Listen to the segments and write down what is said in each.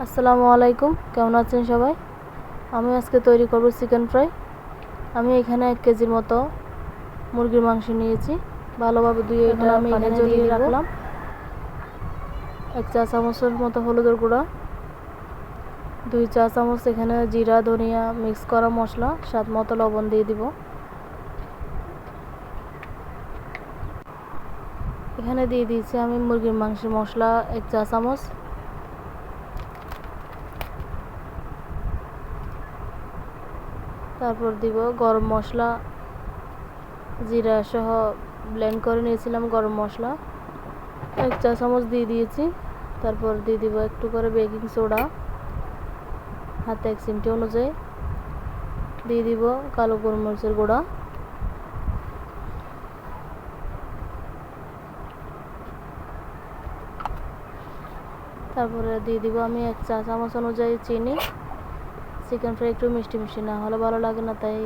আসসালামু আলাইকুম কেমন আছেন সবাই? আমি আজকে তৈরি করব চিকেন ফ্রাই। আমি এখানে এক কেজির মতো মুরগির মাংস নিয়েছি। ভালোভাবে ধুয়ে এটা আমি এখানে জ্বলিয়ে রাখলাম। এক চা চামচের মতো হলুদের গুঁড়া দুই চা চামচ এখানে জিরা ধনিয়া মিক্স করা মশলা স্বাদ মতো লবণ দিয়ে দিব। এখানে দিয়ে দিয়েছি আমি মুরগির মাংসের মশলা এক চা চামচ। তারপর দিব গরম মশলা, জিরা সহ ব্লেন্ড করে নিয়েছিলাম গরম মশলা। এক চা চামচ দিয়ে দিয়েছি, তারপর দিয়ে দিব একটু করে বেকিং সোডা হাতে এক চিমটি অনুযায়ী। দিয়ে দিব কালো গোলমরিচের গুঁড়া। তারপরে দিয়ে দিব আমি এক চা চামচ অনুযায়ী চিনি। চিকেন ফ্রাই একটু মিষ্টি মিষ্টি না হলে ভালো লাগে না, তাই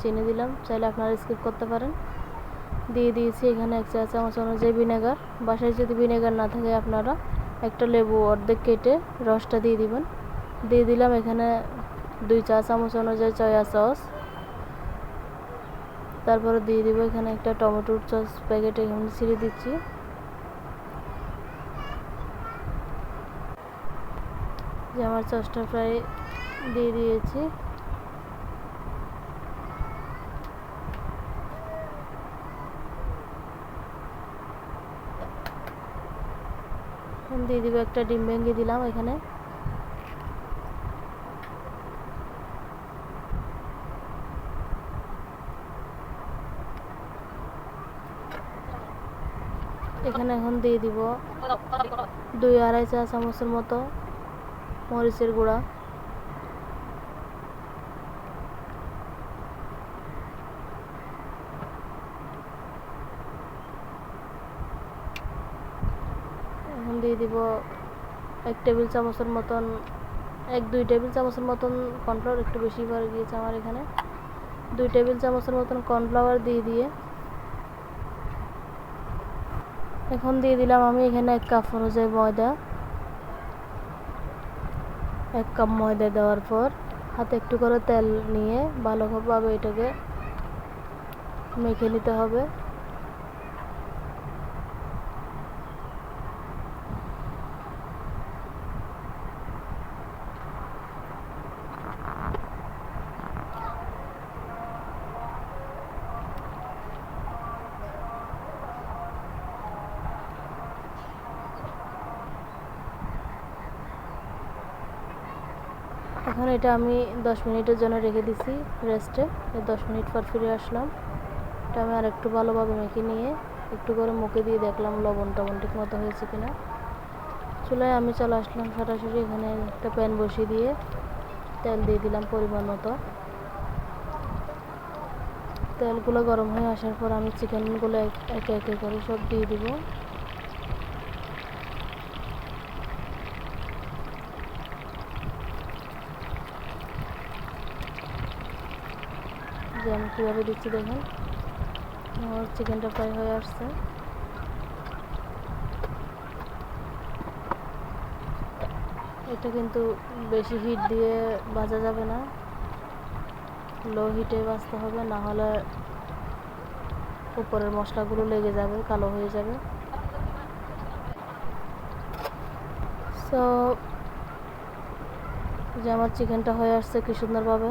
চিনি দিলাম। চাইলে আপনারা স্কিপ করতে পারেন। দিয়ে দিয়েছি এখানে এক চা চামচ অনুযায়ী ভিনেগার বাসায় যদি ভিনেগার না থাকে আপনারা একটা লেবু অর্ধেক কেটে রসটা দিয়ে দিবেন। দিয়ে দিলাম এখানে দুই চা চামচ অনুযায়ী চয়া সস তারপরে দিয়ে দিব এখানে একটা টমেটোর সস প্যাকেট এখানে ছিঁড়ে দিচ্ছি। আমার সসটা প্রায় দিয়ে দিয়েছি। দিয়ে দিব একটা ডিম ভেঙে দিলাম এখানে। এখানে এখন দিয়ে দিব দুই আড়াই চা চামচের মতো মরিচের গুঁড়া এখন দিয়ে দিব এক টেবিল চামচের মতন, এক দুই টেবিল চামচের মতন কর্নফ্লাওয়ার একটু বেশি পরে গিয়েছে আমার এখানে। দুই টেবিল চামচের মতন কর্নফ্লাওয়ার দিয়ে দিয়ে এখন দিয়ে দিলাম আমি এখানে এক কাপ অনুযায়ী ময়দা, এক কাপ ময়দা দেওয়ার পর হাতে একটু করে তেল নিয়ে ভালোভাবে এটাকে মেখে নিতে হবে। এখন এটা আমি দশ মিনিটের জন্য রেখে দিছি রেস্টে। দশ মিনিট পর ফিরে আসলাম। এটা আমি আর একটু ভালোভাবে মেখে নিয়ে একটু করে মুখে দিয়ে দেখলাম লবণ টবণ ঠিক মতো হয়েছে কিনা। চুলায় আমি চলে আসলাম সরাসরি, এখানে একটা প্যান বসিয়ে দিয়ে তেল দিয়ে দিলাম পরিমাণ মতো। তেলগুলো গরম হয়ে আসার পর আমি চিকেনগুলো একে একে করে সব দিয়ে দিব। যে আমি কীভাবে দিচ্ছি দেখেন। আমার চিকেনটা ফ্রাই হয়ে আসছে। এটা কিন্তু বেশি হিট দিয়ে ভাজা যাবে না। লো হিটে ভাজতে হবে, না হলে উপরের মশলাগুলো লেগে যাবে, কালো হয়ে যাবে। সো যে আমার চিকেনটা হয়ে আসছে কি সুন্দরভাবে।